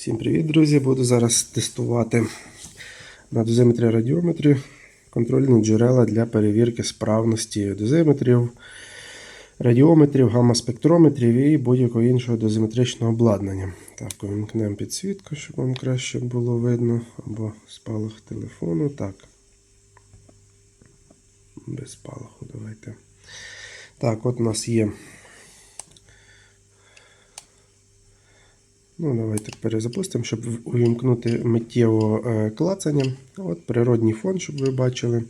Всім привіт, друзі! Буду зараз тестувати на дозиметрі радіометрі контрольні джерела для перевірки справності дозиметрів, радіометрів, гамма-спектрометрів і будь-якого іншого дозиметричного обладнання. Так, увімкнемо підсвітку, щоб вам краще було видно, або спалах телефону. Так. Без спалаху давайте. Так, от у нас є. Ну, давайте перезапустимо, щоб увімкнути миттєво е, клацання. От Природній фон, щоб ви бачили.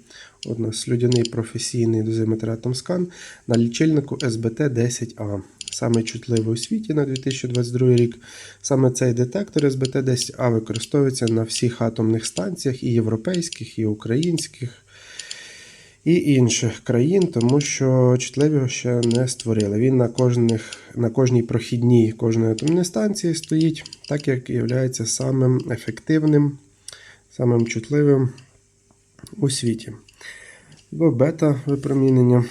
От у нас людяний професійний дозиметр Atomscan на лічильнику SBT-10A. Саме чутливий у світі на 2022 рік. Саме цей детектор SBT-10A використовується на всіх атомних станціях, і європейських, і українських і інших країн, тому що чутливого ще не створили. Він на кожних, на кожній прохідній кожної атомної станції стоїть, так як є самим ефективним, самим чутливим у світі. До бета випромінення,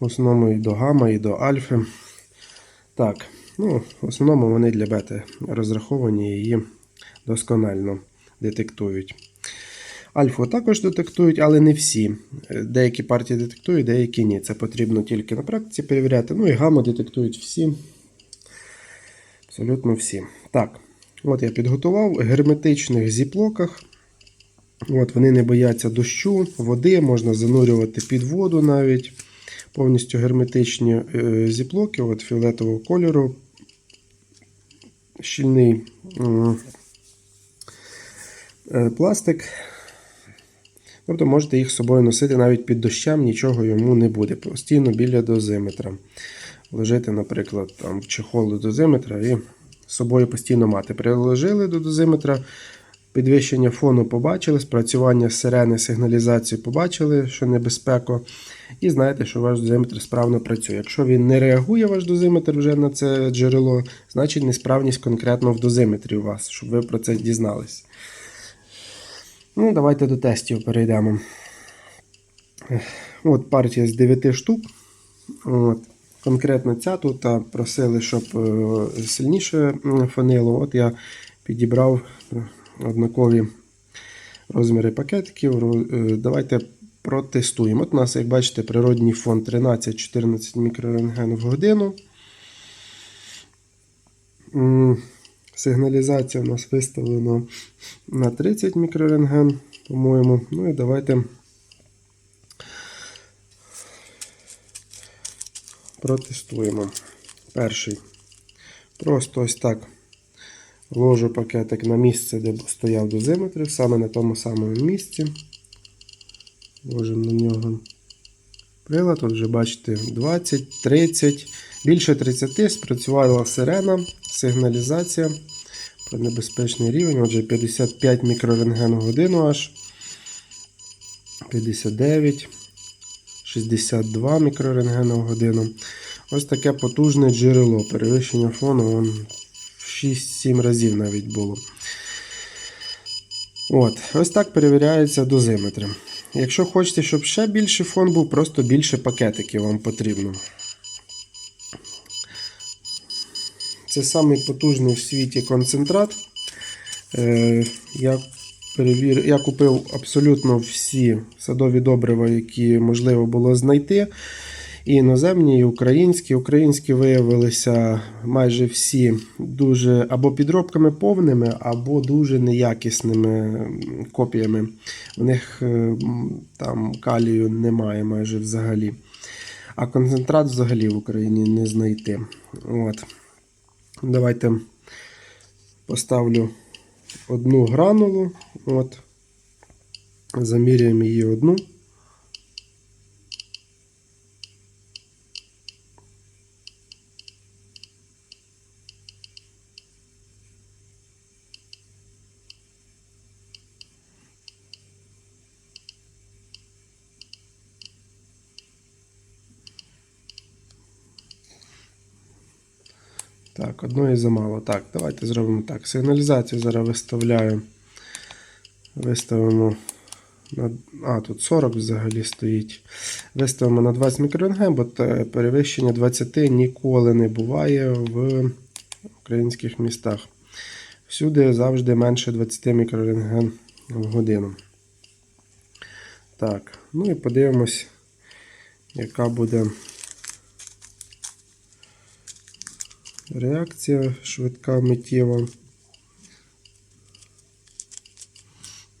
в основному і до гамма, і до альфи. Так, ну, в основному вони для бети розраховані і її досконально детектують. Альфу також детектують, але не всі. Деякі партії детектують, деякі ні. Це потрібно тільки на практиці перевіряти. Ну і гамма детектують всі. Абсолютно всі. Так, от я підготував в герметичних зіплоках. От Вони не бояться дощу, води, можна занурювати під воду навіть. Повністю герметичні е, зіплоки от фіолетового кольору. Щільний е, пластик. Тобто можете їх з собою носити навіть під дощем, нічого йому не буде. Постійно біля дозиметра. Лежити, наприклад, там в чехол до дозиметра і з собою постійно мати. Приложили до дозиметра, підвищення фону побачили, спрацювання сирени, сигналізації побачили, що небезпека. І знаєте, що ваш дозиметр справно працює. Якщо він не реагує, ваш дозиметр вже на це джерело, значить несправність конкретно в дозиметрі у вас, щоб ви про це дізнались. Ну, Давайте до тестів перейдемо. От Партія з 9 штук. От. Конкретно ця тут просили, щоб е, сильніше фанило. От я підібрав однакові розміри пакетиків. Е, давайте протестуємо. От у нас, як бачите, природній фон 13-14 мікрорентген в годину. Сигналізація у нас виставлена на 30 мікрорентген, по-моєму. Ну і давайте протестуємо. Перший. Просто ось так ложу пакетик на місце, де стояв дозиметр, саме на тому самому місці. Ложимо на нього прилад. Тут вже бачите 20, 30, більше 30 спрацювала сирена, сигналізація про небезпечний рівень. Отже, 55 мікрорентген годину аж. 59, 62 мікрорентгена в годину. Ось таке потужне джерело. Перевищення фону в 6-7 разів навіть було. От, Ось так перевіряються дозиметри. Якщо хочете, щоб ще більший фон був, просто більше пакетиків вам потрібно. Це самий потужний в світі концентрат. Е, я перевір... я купив абсолютно всі садові добрива, які можливо було знайти. І іноземні, і українські. Українські виявилися майже всі дуже або підробками повними, або дуже неякісними копіями. В них е, там калію немає майже взагалі. А концентрат взагалі в Україні не знайти. От. Давайте поставлю одну гранулу. От. Заміряємо її одну. Так, одної замало. Так, давайте зробимо так. Сигналізацію зараз виставляю. Виставимо. на, А, тут 40 взагалі стоїть. Виставимо на 20 мікрорентген, бо перевищення 20 ніколи не буває в українських містах. Всюди завжди менше 20 мікрорентген в годину. Так, ну і подивимось, яка буде реакція швидка миттєва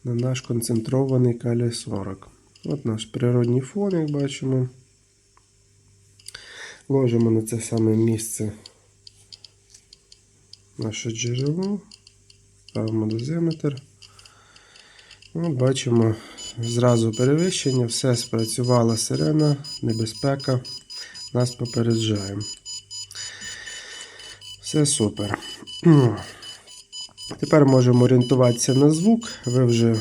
на наш концентрований калій 40. От наш природній фон, як бачимо. Ложимо на це саме місце наше джерело, ставимо дозиметр. От бачимо зразу перевищення, все спрацювала сирена, небезпека, нас попереджає. Все супер. Тепер можемо орієнтуватися на звук. Ви вже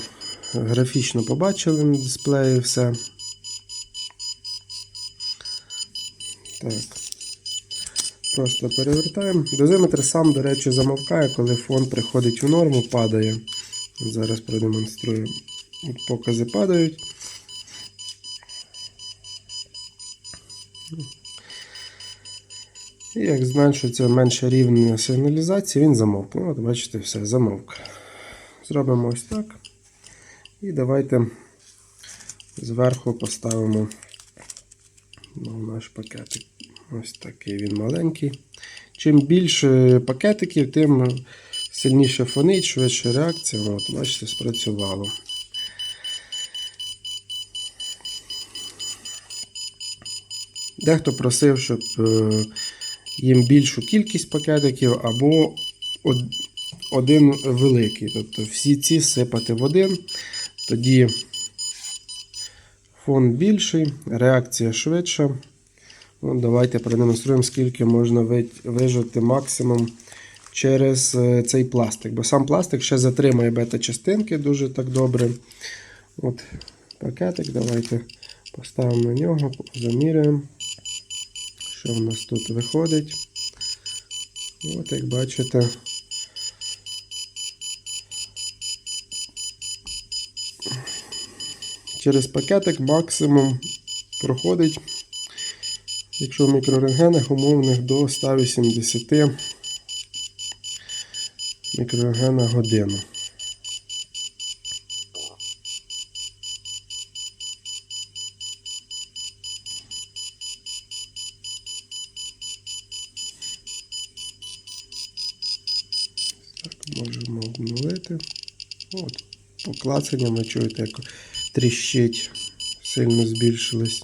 графічно побачили на дисплеї все. Так. Просто перевертаємо. Дозиметр сам, до речі, замовкає, коли фон приходить в норму, падає. Зараз продемонструю. От покази падають. І як зменшується менше рівень сигналізації, він замовкне. От бачите, все, замовк. Зробимо ось так. І давайте зверху поставимо ну, наш пакетик. Ось такий він маленький. Чим більше пакетиків, тим сильніше фонить, швидше реакція. От, бачите, спрацювало. Дехто просив, щоб е, їм більшу кількість пакетиків або один великий. Тобто всі ці сипати в один, тоді фон більший, реакція швидша. Ну, давайте продемонструємо, скільки можна вижити максимум через е, цей пластик. Бо сам пластик ще затримує бета-частинки дуже так добре. От пакетик, давайте поставимо на нього, заміряємо, що в нас тут виходить. От, як бачите, через пакетик максимум проходить якщо в мікрорентгенах умовних до 180 мікрорентген на годину. Клацанням ви чуєте, як тріщить, сильно збільшилось.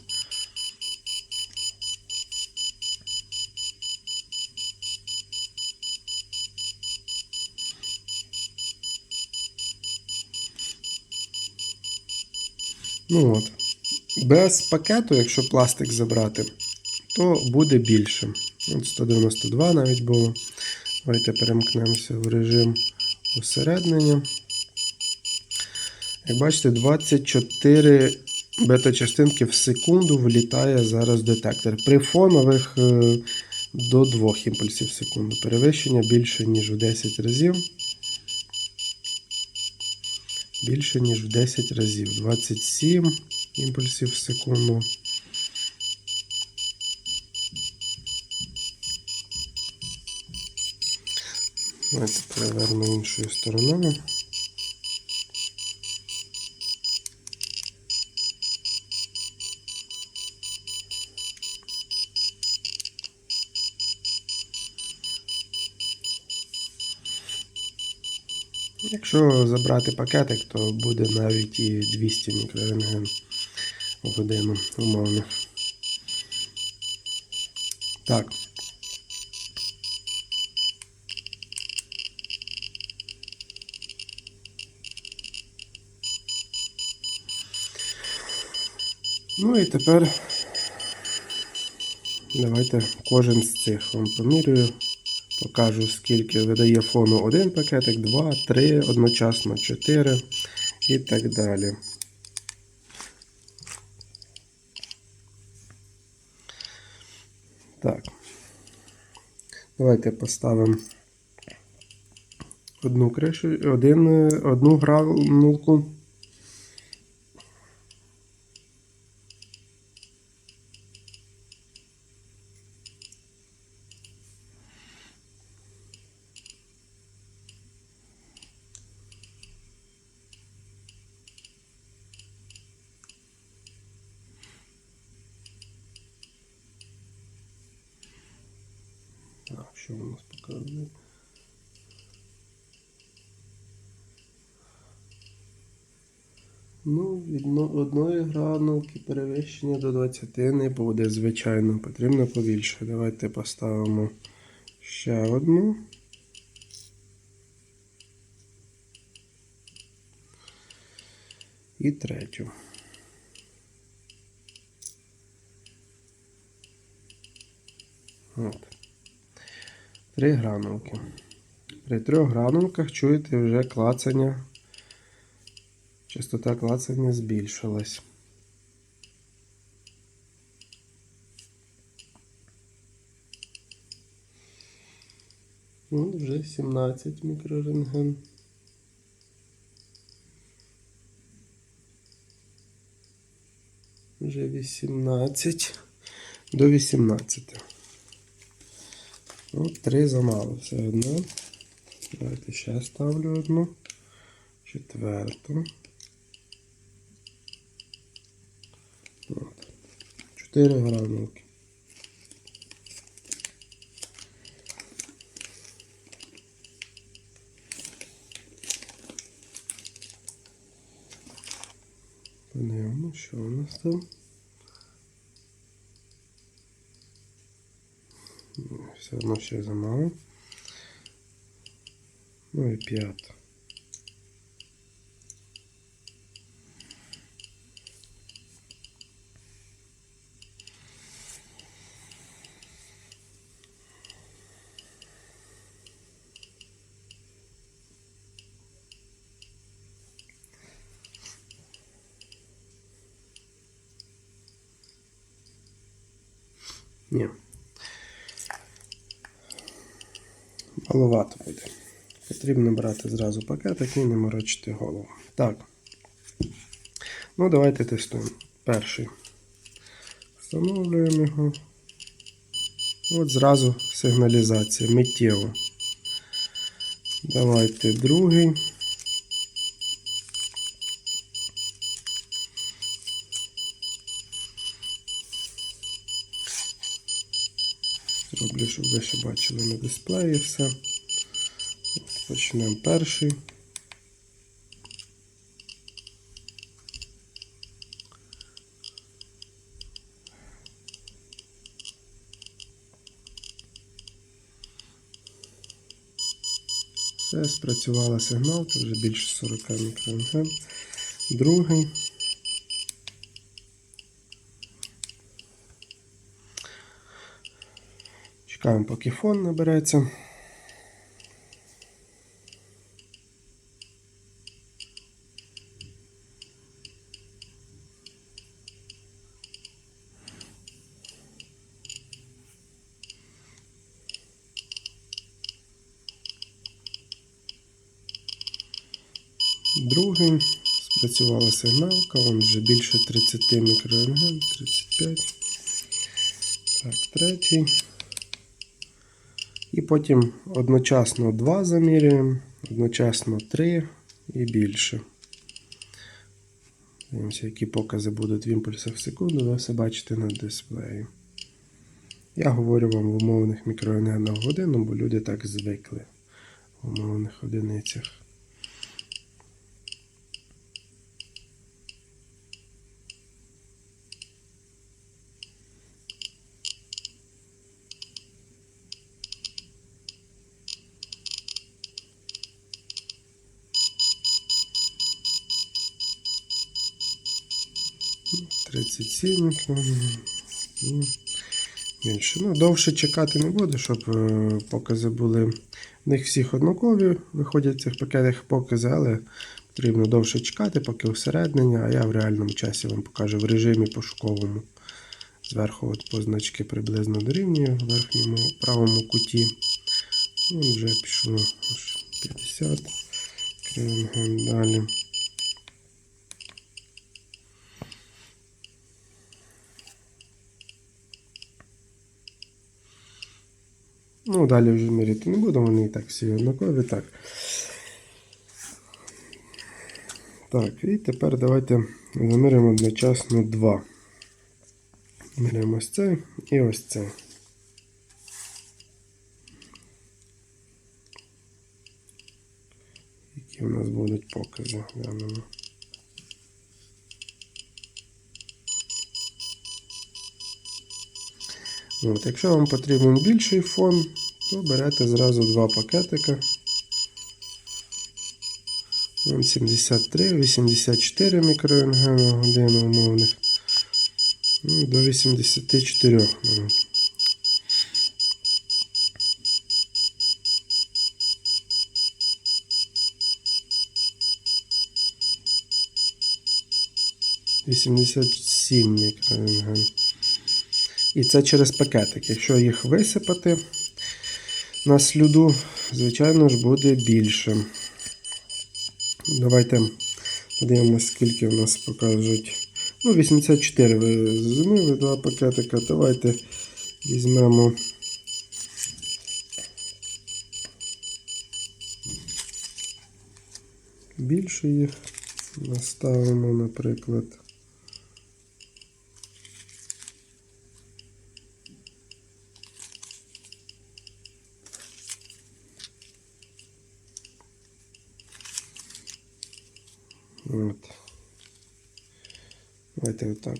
Ну от. Без пакету, якщо пластик забрати, то буде більше. От 192 навіть було. Давайте перемкнемося в режим усереднення. Як бачите, 24 бета-частинки в секунду влітає зараз детектор. При фонових е, до 2 імпульсів в секунду. Перевищення більше, ніж в 10 разів. Більше, ніж в 10 разів. 27 імпульсів в секунду. Давайте переверну іншою стороною. Якщо забрати пакетик, то буде навіть і 200 мікрорентген в годину умовно. Так. Ну і тепер давайте кожен з цих вам помірюю. Покажу, скільки видає фону один пакетик, два, три, одночасно чотири і так далі. Так. Давайте поставимо одну кришу, один, е, одну гранулку. Що у нас показує? Ну, від одної гранулки перевищення до 20 не буде, звичайно. Потрібно побільше. Давайте поставимо ще одну. І третю. От. Три гранулки. При трьох гранулках чуєте вже клацання. Частота клацання збільшилась. От вже 17 мікрорентген. Вже 18 до 18. От три замало все одно. Давайте ще ставлю одну. Четверту. 4 градинки. Подивимо, що у нас там. Все одно ще замало. Ну і п'ята. Ні. Маловато буде. Потрібно брати зразу пакетик і не морочити голову. Так. Ну, давайте тестуємо. Перший. Встановлюємо його. От зразу сигналізація миттєво. Давайте другий. Ще бачили на дисплеї все. Почнемо перший. Все, спрацювала сигналка, вже більше 40 мікрорентген. Другий. Чекаємо, поки фон набереться. Другий. Спрацювала сигналка, вон вже більше 30 мікрорентген, 35. Так, третій. І потім одночасно 2 замірюємо, одночасно 3 і більше. Дивимося, які покази будуть в імпульсах в секунду, ви все бачите на дисплеї. Я говорю вам в умовних мікрорентгенах годину, бо люди так звикли в умовних одиницях. Тридцять сім і більше. Ну, довше чекати не буду, щоб е, покази були. В них всіх однакові, виходять в цих пакетах покази, але потрібно довше чекати, поки усереднення, а я в реальному часі вам покажу в режимі пошуковому. Зверху от позначки приблизно дорівнює в верхньому правому куті. Ну, вже пішло аж 50. Кривенген далі. Ну, далі вже міряти не буду, вони і так всі однакові. Так, Так, і тепер давайте заміримо одночасно два. Міряємо ось це і ось це. Які у нас будуть покази в даному. От, якщо вам потрібен більший фон, то берете зразу два пакетика. 73, 84 мікрорентгена на умовних. Ну, до 84 навіть. Вісімдесят сім мікрорентген. І це через пакетик. Якщо їх висипати на слюду, звичайно ж буде більше. Давайте подивимося, скільки у нас покажуть. Ну, 84 ви зрозуміли, два пакетика. Давайте візьмемо. Більше їх наставимо, наприклад. От. Давайте отак.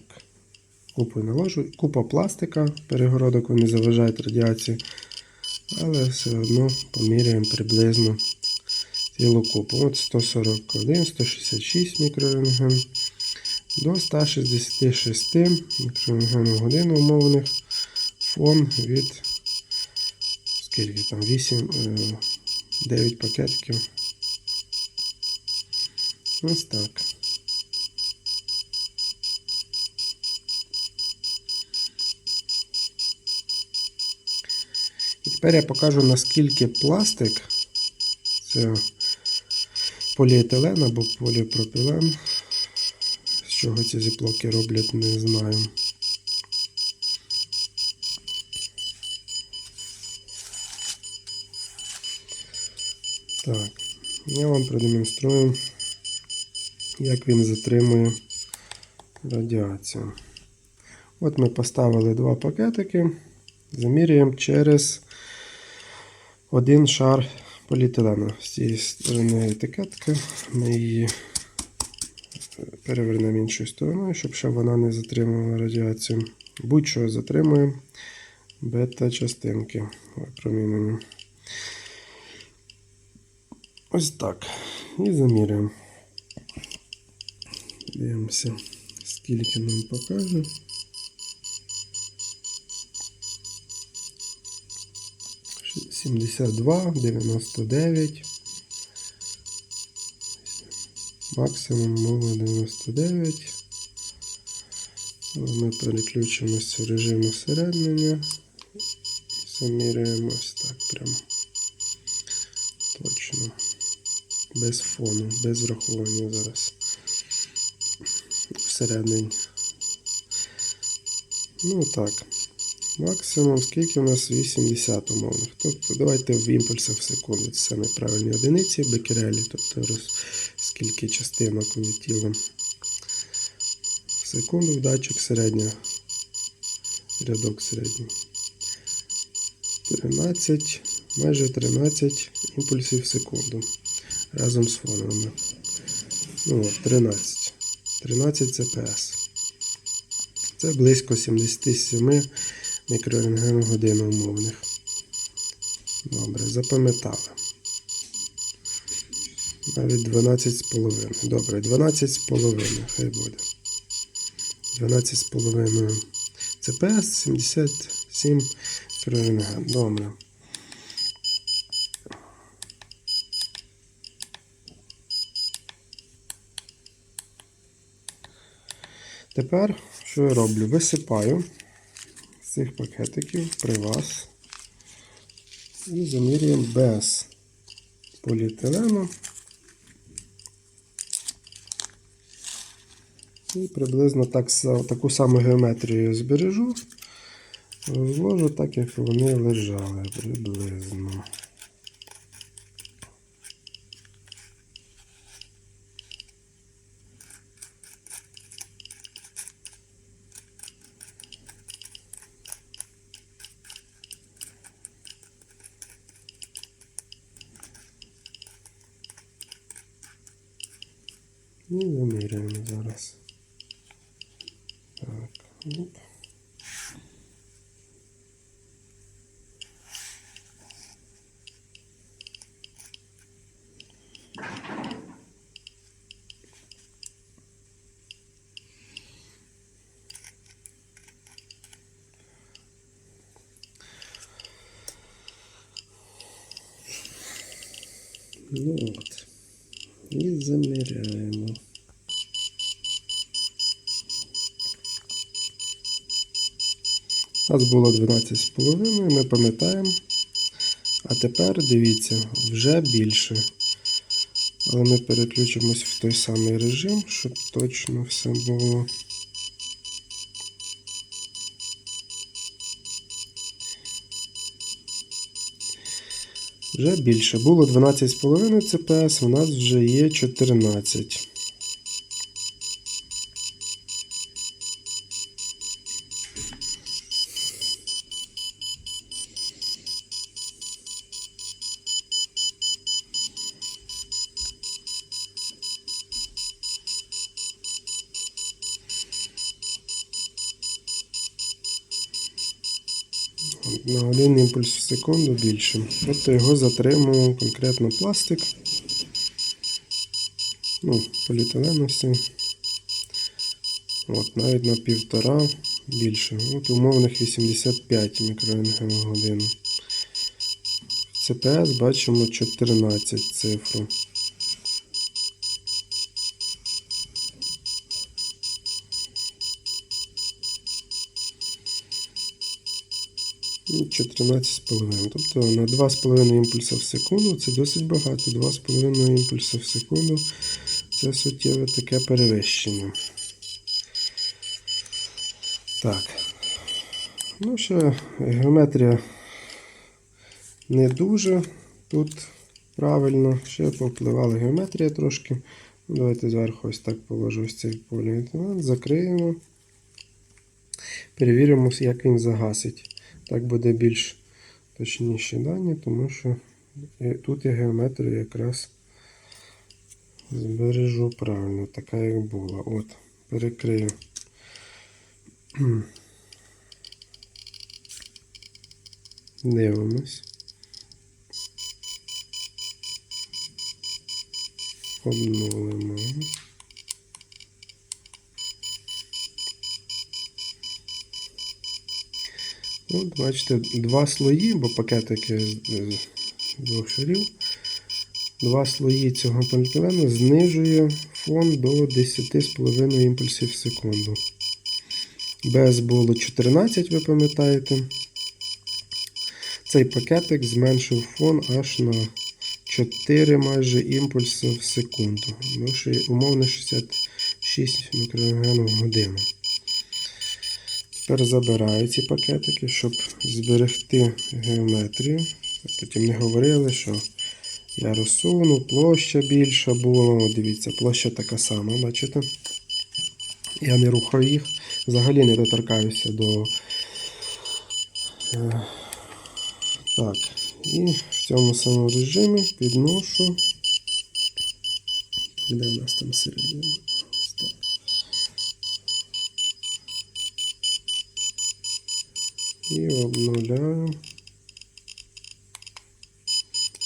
Купу наложу. Купа пластика, перегородок вони заважають радіації. Але все одно поміряємо приблизно цілу купу. От 141, 166 мікрорентген до 166 мікрорентген в годину умовних фон від скільки там 8, 9 пакетиків. Ось так. Тепер я покажу, наскільки пластик, це поліетилен або поліпропілен. З чого ці зіплоки роблять, не знаю. Так, я вам продемонструю, як він затримує радіацію. От ми поставили два пакетики, замірюємо через один шар поліетилену. З цієї сторони етикетка. Ми її перевернемо іншою стороною, щоб ще вона не затримувала радіацію. Будь-що затримує бета-частинки випромінення. Ось так. І замірюємо. Дивимося, скільки нам покаже. Сімдесят два, дев'яносто дев'ять. Максимум мова 99. Ми переключимося в режим усереднення. І заміряємо ось так прямо. Точно. Без фону, без врахування зараз. Всередині. Ну так. Максимум, скільки у нас 80 умовних. Тобто давайте в імпульсах в секунду. Це саме правильні одиниці, бекерелі, тобто роз, скільки частинок влетіло. В секунду в датчик середня. Рядок середній. 13, майже 13 імпульсів в секунду. Разом з фоновими. Ну от, 13. 13 ЦПС. Це близько 77 мікрорентген годин умовних. Добре, запам'ятали. Навіть 12,5. Добре, 12,5, хай буде. 12,5 ЦПС, 77 мікрорентген. Добре. Тепер, що я роблю? Висипаю цих пакетиків при вас і замірюємо без поліетилену. І приблизно так, таку саму геометрію збережу, розложу так, як вони лежали приблизно. І заміряємо зараз. Так. оп. Ну от. І заміряємо. У нас було 12,5, ми пам'ятаємо. А тепер дивіться, вже більше. Але ми переключимось в той самий режим, щоб точно все було. Вже більше. Було 12,5 CPS, у нас вже є 14. На один імпульс в секунду більше. Тобто його затримував конкретно пластик. Ну, поліетиленовці. От, навіть на півтора більше. От умовних 85 мікрорентген в годину. В CPS бачимо 14 цифру. Ну, 14,5. Тобто на 2,5 імпульса в секунду це досить багато. 2,5 імпульса в секунду це суттєве таке перевищення. Так. Ну, ще геометрія не дуже тут правильно. Ще повпливала геометрія трошки. Ну, Давайте зверху ось так положу ось цей поліетилен, закриємо. Перевіримо, як він загасить. Так буде більш точніші дані, тому що тут я геометрію якраз збережу правильно, така як була. От, перекрию. Дивимось. Обнулимо. От, бачите, два слої, бо пакетики з з двох шарів. Два слої цього поліетилену знижує фон до 10,5 імпульсів в секунду. Без було 14, ви пам'ятаєте. Цей пакетик зменшив фон аж на 4 майже імпульси в секунду. Ну, умовно 66 мікрорентген в годину. Тепер забираю ці пакетики, щоб зберегти геометрію. Потім не говорили, що я розсунув, площа більша була. Дивіться, площа така сама, бачите? Я не рухаю їх, взагалі не доторкаюся до. Е, Так, і в цьому самому режимі підношу. Де у нас там середина? І обнуляю.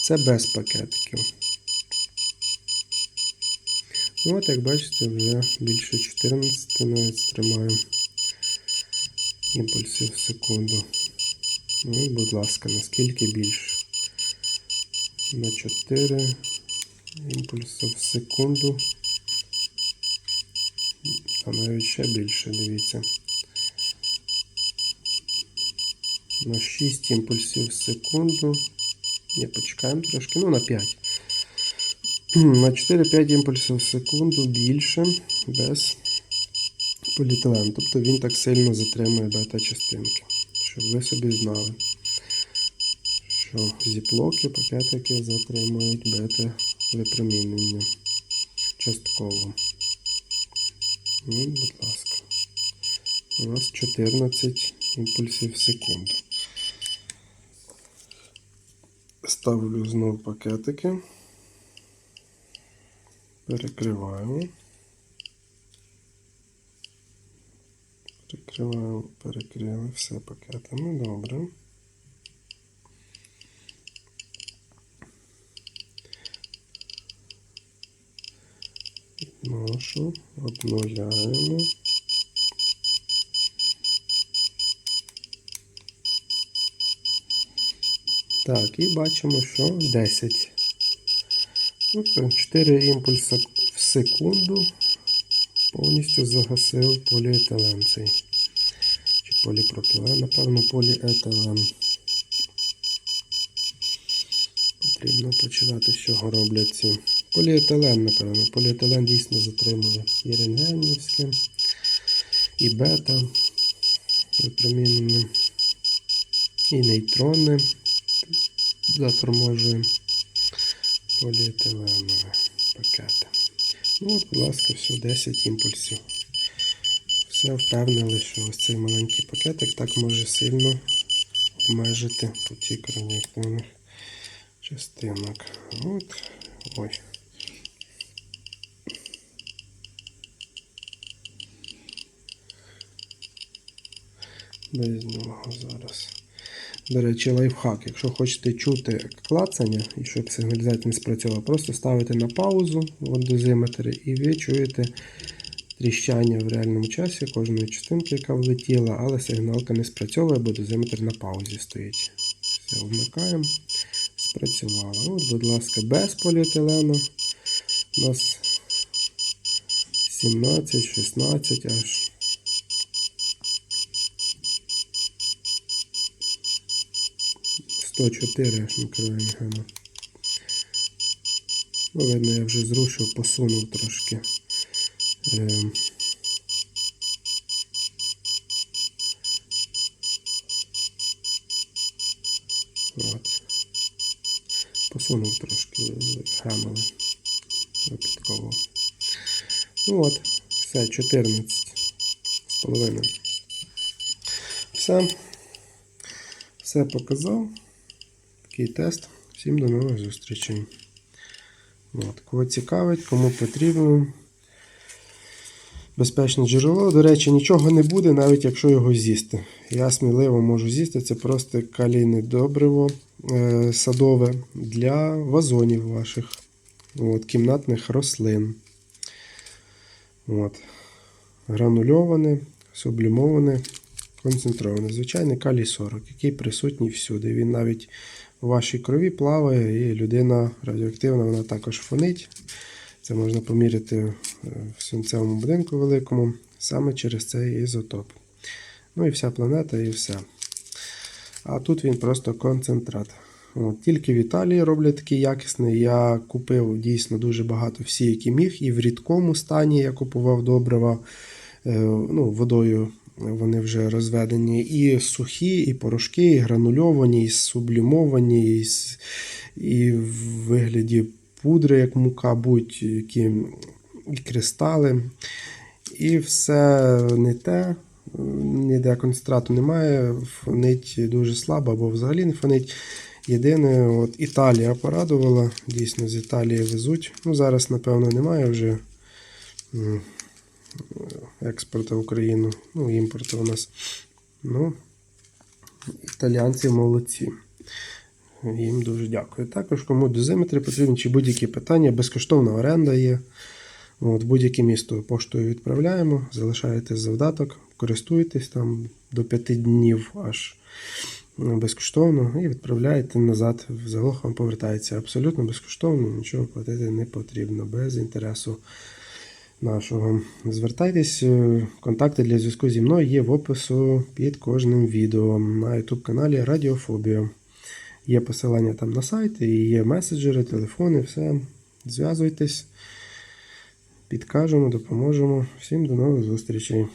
Це без пакетиків. Ну, От, як бачите, вже більше 14 навіть тримаю імпульсів в секунду. Ну, будь ласка, наскільки більше? На 4 імпульси в секунду. Та навіть ще більше, дивіться. На 6 імпульсів в секунду. Не, почекаємо трошки, ну на 5. На 4-5 імпульсів в секунду більше без поліетилену. Тобто він так сильно затримує бета-частинки. Щоб ви собі знали, що зіплоки, пакетики затримують бета-випромінення частково. Ну, будь ласка. У нас 14 імпульсів в секунду. Ставлю знову пакетики, перекриваємо, перекриваємо, перекрили все пакетами, добре. Відношу, обновляємо. Так, і бачимо, що 10. Ну, 4 імпульси в секунду повністю загасив поліетилен цей. Чи поліпропілен, напевно, поліетилен. Потрібно почитати, чого роблять ці. Поліетилен, напевно. Поліетилен дійсно затримує і рентгенівське, і бета випромінення, і нейтрони заторможує поліетиленові пакети. Ну от, будь ласка, все, 10 імпульсів. Все впевнили, що ось цей маленький пакетик так може сильно обмежити потік радіоактивних частинок. От. Ой. Без нього зараз. До речі, лайфхак. Якщо хочете чути клацання і щоб сигналізація не спрацювала, просто ставите на паузу в дозиметрі і ви чуєте тріщання в реальному часі кожної частинки, яка влетіла, але сигналка не спрацьовує, бо дозиметр на паузі стоїть. Все, вмикаємо. Спрацювало. От, будь ласка, без поліетилену. У нас 17, 16 аж. Сто чотири аж. Ну, видно, я вже зрушив, посунув трошки. Ем. От. Посунув трошки, гранули випадково. Ну от, все, 14 з половиною. Все. Все показав. Такий тест. Всім до нових зустрічей. От, кого цікавить, кому потрібно. Безпечне джерело. До речі, нічого не буде, навіть якщо його з'їсти. Я сміливо можу з'їсти. Це просто калійне добриво е, садове для вазонів ваших, от, кімнатних рослин. От. Гранульоване, сублімоване, концентроване. Звичайний калій 40, який присутній всюди. Він навіть у вашій крові плаває, і людина радіоактивна, вона також фонить. Це можна поміряти в свинцевому будинку великому саме через цей ізотоп. Ну і вся планета, і все. А тут він просто концентрат. От, Тільки в Італії роблять такий якісний. Я купив дійсно дуже багато всі, які міг. І в рідкому стані я купував добрива е, ну, водою. Вони вже розведені і сухі, і порошки, і гранульовані, і сублімовані, і, і в вигляді пудри, як мука, будь-які і кристали. І все не те. Ніде концентрату немає, фонить дуже слабо або взагалі не фонить. Єдине, от Італія порадувала, дійсно з Італії везуть. Ну, зараз, напевно, немає вже експорту в Україну, ну, імпорту у нас. Ну, італіянці молодці. Їм дуже дякую. Також, кому дозиметри потрібні чи будь-які питання, безкоштовна оренда є. От, будь-яке місто поштою відправляємо, залишаєте завдаток, користуєтесь там до 5 днів аж ну, безкоштовно і відправляєте назад. Залог вам повертається абсолютно безкоштовно, нічого платити не потрібно, без інтересу нашого. Звертайтесь, е, контакти для зв'язку зі мною є в опису під кожним відео на YouTube каналі Радіофобія. Є посилання там на сайт, і є меседжери, телефони, все. Зв'язуйтесь, підкажемо, допоможемо. Всім до нових зустрічей.